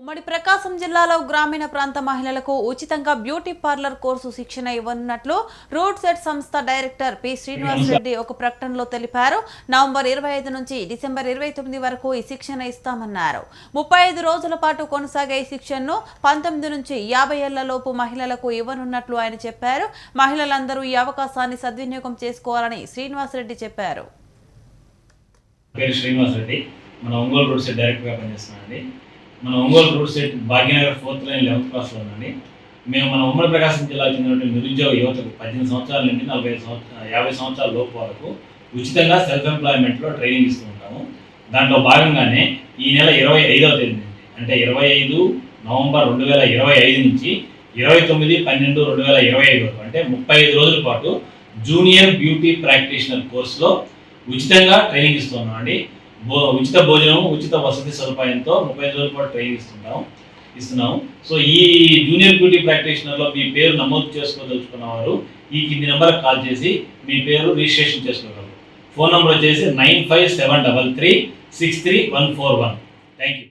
ఉమ్మడి ప్రకాశం జిల్లాలో గ్రామీణ ప్రాంత మహిళలకు ఉచితంగా బ్యూటీ పార్లర్ కోర్సు శిక్షణ ఇవ్వనున్నట్లు రూట్ సెట్ సంస్థ డైరెక్టర్ పి శ్రీనివాస్ రెడ్డి ఒక ప్రకటనలో తెలిపారు. నవంబర్ ఇరవై ఐదు నుంచి డిసెంబర్ ఇరవై తొమ్మిది వరకు ఈ శిక్షణ ఇస్తామన్నారు. ముప్పై ఐదు రోజుల పాటు కొనసాగే ఈ శిక్షణను పంతొమ్మిది నుంచి యాభై ఏళ్ళ లోపు మహిళలకు ఇవ్వనున్నట్లు ఆయన చెప్పారు. మహిళలందరూ ఈ అవకాశాన్ని సద్వినియోగం చేసుకోవాలని శ్రీనివాస్ రెడ్డి చెప్పారు. పేరు శ్రీనివాస్ రెడ్డి. మన ఒంగోలు రూట్ సెట్ డైరెక్ట్గా పనిచేస్తున్నానండి. మన Ongole RUDSET Bhagyanagar fourth line eleventh క్లాస్లో ఉందండి. మేము మన ఉమ్మడి ప్రకాశం జిల్లాకు చెందినటువంటి నిరుద్యోగ యువతకు పద్దెనిమిది సంవత్సరాల నుండి నలభై ఐదు సంవత్సరాల యాభై సంవత్సరాల లోపు వరకు ఉచితంగా సెల్ఫ్ ఎంప్లాయ్మెంట్లో ట్రైనింగ్ ఇస్తూ ఉంటాము. దాంట్లో భాగంగానే ఈ నెల ఇరవై ఐదవ తేదీ నుంచి అంటే ఇరవై ఐదు నవంబర్ రెండు వేల ఇరవై ఐదు నుంచి ఇరవై తొమ్మిది పన్నెండు రెండు వేల ఇరవై ఐదు వరకు అంటే ముప్పై ఐదు రోజుల పాటు జూనియర్ బ్యూటీ ప్రాక్టీషనర్ కోర్సులో ఉచితంగా ట్రైనింగ్ ఇస్తున్నాం అండి ఉచిత భోజనం ఉచిత వసతి సదుపాయంతో ముప్పై ఐదు రోజుల పాటు ట్రైనింగ్ ఇస్తుంటాం ఇస్తున్నాం సో ఈ జూనియర్ బ్యూటీ ప్రాక్టీషనర్లో మీ పేరు నమోదు చేసుకోదలుచుకున్న వారు ఈ కింది నెంబర్కి కాల్ చేసి మీ పేరు రిజిస్ట్రేషన్ చేసుకోగలరు. ఫోన్ నెంబర్ వచ్చేసి nine five seven double three six three one four one. Thank you